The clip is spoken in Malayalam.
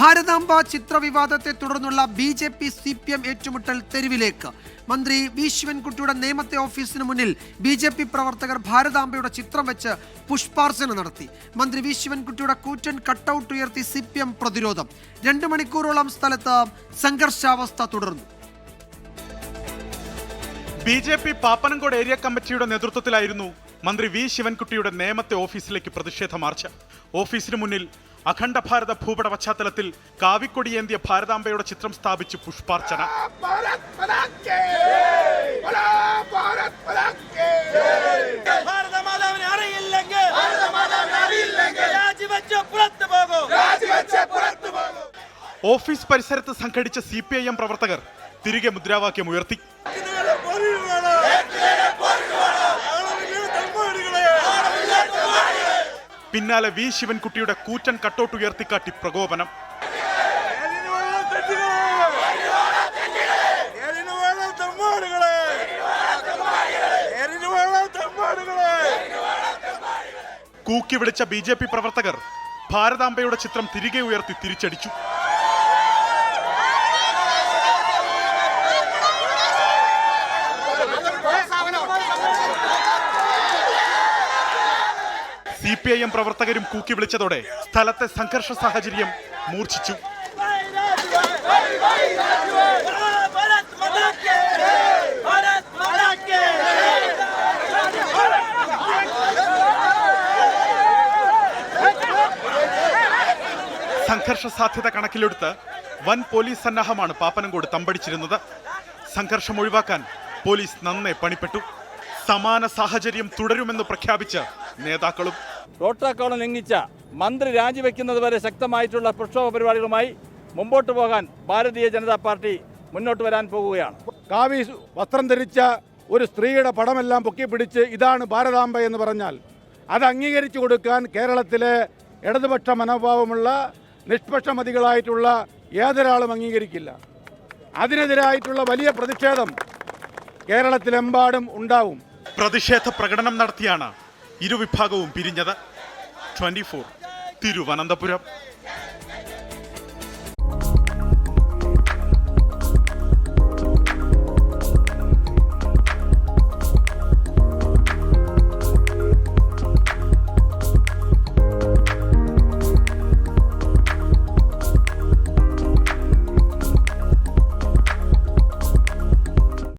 ഭാരതാംബ ചിത്രവിവാദത്തെ തുടർന്നുള്ള B J P C P M ഏറ്റുമുട്ടൽ തെരുവിലേക്ക്. മന്ത്രി വി ശിവൻകുട്ടിയുടെ നേമത്തെ ഓഫീസിന് മുന്നിൽ ബി ജെ പി പ്രവർത്തകർ ഭാരതാംബയുടെ ചിത്രം വെച്ച് പുഷ്പാർച്ചന നടത്തി. മന്ത്രി വി ശിവൻകുട്ടിയുടെ കൂറ്റൻ കട്ടൗട്ട് ഉയർത്തി സി പി എം പ്രതിരോധം. രണ്ട് മണിക്കൂറോളം സ്ഥലത്ത് സംഘർഷാവസ്ഥ തുടർന്നു. B J P Pappanamcode area കമ്മിറ്റിയുടെ നേതൃത്വത്തിലായിരുന്നു മന്ത്രി വി ശിവൻകുട്ടിയുടെ നേമത്തെ ഓഫീസിലേക്ക് പ്രതിഷേധ മാർച്ച്. ഓഫീസിന് മുന്നിൽ അഖണ്ഡ ഭാരത ഭൂപട പശ്ചാത്തലത്തിൽ കാവിക്കൊടിയേന്തിയ ഭാരതാംബയുടെ ചിത്രം സ്ഥാപിച്ച് പുഷ്പാർച്ചന. ഓഫീസ് പരിസരത്ത് സംഘടിച്ച സി പി ഐ എം പ്രവർത്തകർ തിരികെ മുദ്രാവാക്യം ഉയർത്തി. പിന്നാലെ വി ശിവൻകുട്ടിയുടെ കൂറ്റൻ കട്ടൗട്ട് ഉയർത്തിക്കാട്ടി പ്രകോപനം? കൂക്കി വിളിച്ച ബി ജെ പി പ്രവർത്തകർ ഭാരതാംബയുടെ ചിത്രം തിരികെ ഉയർത്തി തിരിച്ചടിച്ചു സി പി ഐ എം പ്രവർത്തകരും കൂക്കി വിളിച്ചതോടെ സ്ഥലത്തെ സംഘർഷ സാഹചര്യം മൂർച്ഛിച്ചു. സംഘർഷ സാധ്യത കണക്കിലെടുത്ത് വൻ പോലീസ് സന്നാഹമാണ് പാപ്പനംകോട് തമ്പടിച്ചിരുന്നത് സംഘർഷം ഒഴിവാക്കാൻ പോലീസ് നന്നേ പണിപ്പെട്ടു സമാന സാഹചര്യം തുടരുമെന്ന് പ്രഖ്യാപിച്ച നേതാക്കളും പ്രോട്ടോക്കോൾ ലംഘിച്ച മന്ത്രി രാജിവെക്കുന്നത് വരെ ശക്തമായിട്ടുള്ള പ്രക്ഷോഭ പരിപാടികളുമായി മുമ്പോട്ട് പോകാൻ ഭാരതീയ ജനതാ പാർട്ടി മുന്നോട്ട് വരാൻ പോകുകയാണ്. കാവി വസ്ത്രം ധരിച്ച ഒരു സ്ത്രീയുടെ പടമെല്ലാം പൊക്കി പിടിച്ച് ഇതാണ് ഭാരതാംബ എന്ന് പറഞ്ഞാൽ അത് അംഗീകരിച്ചു കൊടുക്കാൻ കേരളത്തിലെ ഇടതുപക്ഷ മനോഭാവമുള്ള നിഷ്പക്ഷമതികളായിട്ടുള്ള ഏതൊരാളും അംഗീകരിക്കില്ല. അതിനെതിരായിട്ടുള്ള വലിയ പ്രതിഷേധം കേരളത്തിലെമ്പാടും ഉണ്ടാവും. പ്രതിഷേധ പ്രകടനം നടത്തിയാണ് ഇരുവിഭാഗവും പിരിഞ്ഞത്. Twenty four Thiruvananthapuram.